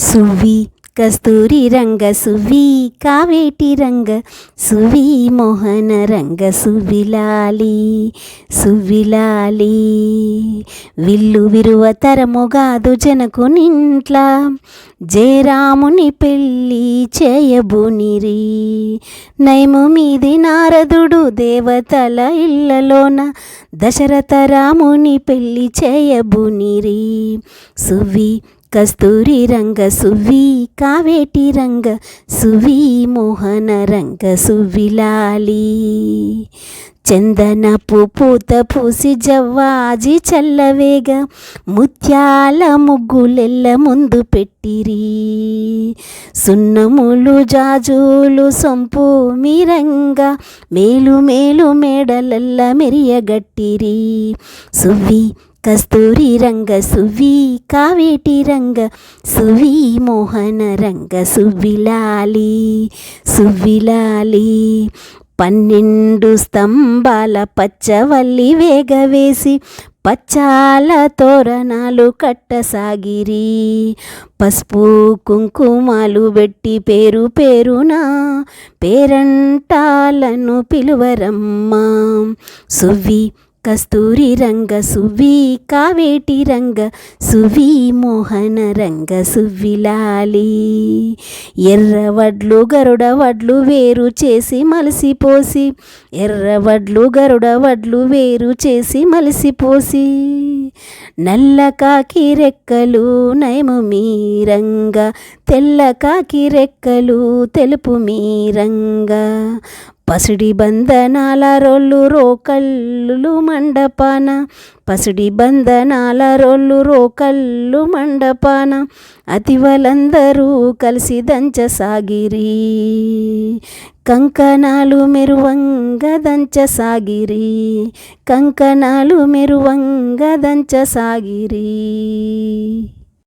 సువి కస్తూరి రంగ సువి కావేటి రంగ సువి మోహన రంగ సువిలాలి సువిలాలి విల్లు విరువ తరముగాదు జనకు నింట్ల జయరాముని పెళ్ళి చేయబునిరి. నైము మీది నారదుడు దేవతల ఇళ్ళలోన దశరథ రాముని పెళ్ళి చేయబునిరి. సువి కస్తూరి రంగ సువి కావేటి రంగ సువి మోహన రంగ సువిలాలి చందనపు పూత పూసి జవ్వాజి చల్లవేగ ముత్యాల ముగ్గులెల్ల ముందు పెట్టిరి. సున్నములు జాజులు సొంపు మీరంగా మేలు మేలు మేడలల్ల మెరియగట్టిరి సువి కస్తూరి రంగ సువి కావేటి రంగ సువి మోహన రంగ సువిలాలి సువిలాలి పన్నెండు స్తంభాల పచ్చవల్లి వేగవేసి పచ్చాల తోరణాలు కట్టసాగిరి. పసుపు కుంకుమాలు పెట్టి పేరు పేరునా పేరంటాలను పిలువరమ్మా. సువి కస్తూరి రంగ సువి కావేటి రంగ సువి మోహన రంగ సువ్విలాలి ఎర్రవడ్లు గరుడ వడ్లు వేరు చేసి మలసిపోసి ఎర్రవడ్లు గరుడ వడ్లు వేరు చేసి మలిసిపోసి నల్ల కాకి రెక్కలు నయము మీరంగా తెల్ల కాకి రెక్కలు తెలుపు మీరంగా పసిడి బంధనాల రొల్లు రోకల్లు మండపాన. పసిడి బంధనాల రొల్లు రోకల్లు మండపాన. అతివలందరూ కలిసి దంచసాగిరి కంకణాలు మెరువంగ దంచసాగిరి కంకణాలు మెరువంగ దంచసాగిరి